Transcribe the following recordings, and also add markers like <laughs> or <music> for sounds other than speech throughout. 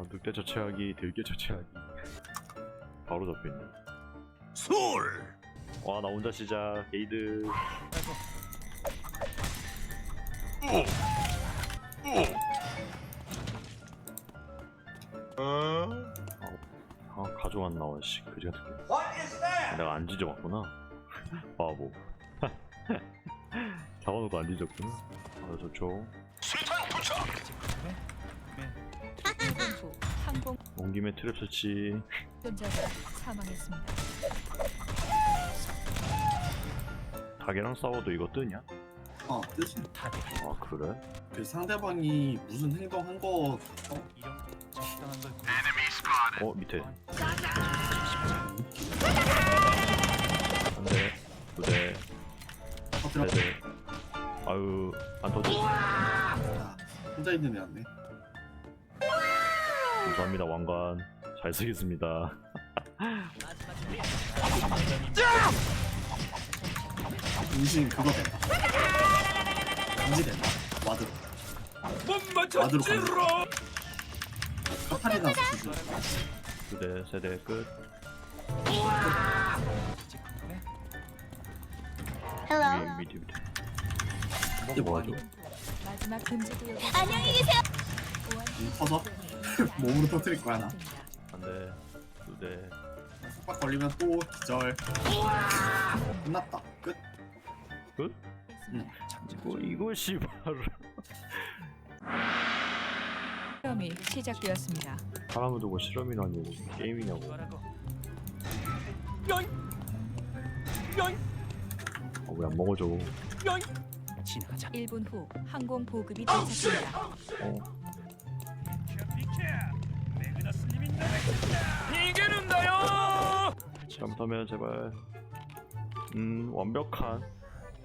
아, 늑대 처치하기, 들개 처치하기. 바로 잡혀있네. 술! 와, 나 혼자 시작. 게이드. 어? 아, 가족 안 나와, 씨. 그지 같은 게. 내가 안 뒤져봤구나. 바보. <laughs> 잡아놓고 안 뒤졌구나. 아, 좋죠. 수탄 투척! 온 김에 트랩 설치. 운전자가 사망했습니다. 닭이랑 싸워도 이거 뜨냐? 어, 뜻이. 아, 그래? 그 상대방이 무슨 행동 한 거, 어? 어, 밑에. 한 대, 두 대, 터뜨려. 세 대. 아유, 안 터져. 아, 혼자 있는 애였네. 감사합니다, 왕관. 잘 쓰겠습니다. 인신 그거 된다. 인지 된다. 와드로. 못 와드로 가는 카타리나 수준. 두 대, 세 대, 끝. Hello. 밑에, 밑에, 밑에. 이게 뭐하죠? 마지막 금지 구역에 안녕히 계세요. 음, 터져? <laughs> 몸으로 터뜨릴 거야, 나. 한 대, 두 대. 속박 걸리면 또 기절. 끝났다. 끝. 끝? 이거, 이것이 바로. 실험이 시작되었습니다. 사람을 두고 실험이라니 게임이냐고. 아, 왜 안 먹어줘? 1분 후 항공 보급이 도착합니다. 어, 이게는 나요! 잘못하면 제발. 음, 완벽한,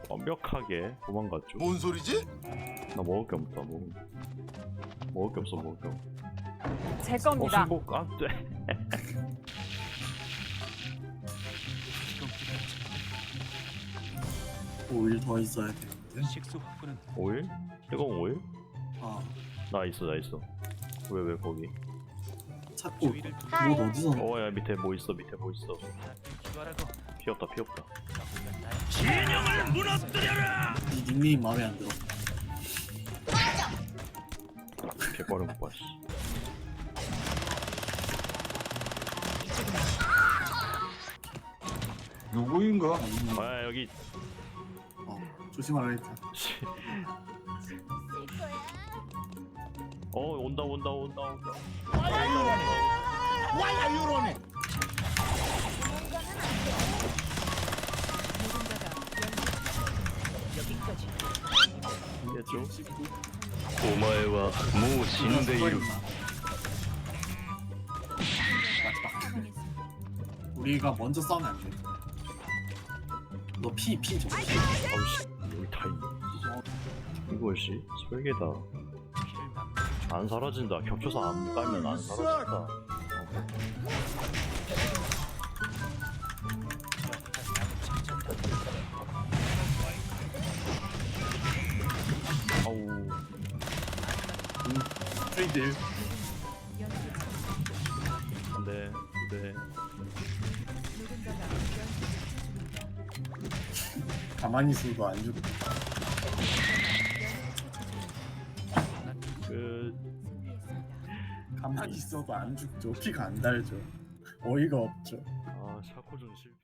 완벽하게 도망갔죠. 뭔 소리지? 나 먹을 게 없다, 뭐. 먹을 게 없어, 먹을 게 없어. 제 어, 겁니다. 승복, 안 돼. 오일 더 있어야 되는데. 오일? 뜨거운 오일? 아, 나 있어, 나 있어. 왜, 왜, 거기? 찾고. 하이. 뭐 어디서 어, 야, 밑에 뭐 있어, 밑에 뭐 있어. 피 없다, 피 없다. 진영을 무너뜨려라! 이 닉네임 마음에 안 들어. 개빠른 못 봐, 씨. 누구인가? 아, 여기. 어, 조심하라 했다. <laughs> 씨. 어, 온다, 온다, 온다, 온다. 이겠죠? お前はもう死んでいる。 사망했습니다. 우리가 먼저 싸우면 안 돼. 너 피, 피 좀. 아우, 씨. 여기 다 있네. 이것이 설계다. 안 사라진다. 겹쳐서 안 깔면 안 사라진다. 아우, 트레이드. 누군가가 연쇄 가만히 있어도 안 죽고. 가만히 있어도 안 죽죠. 피가 안 달죠. 어이가 없죠. 아, 샤코전 실패.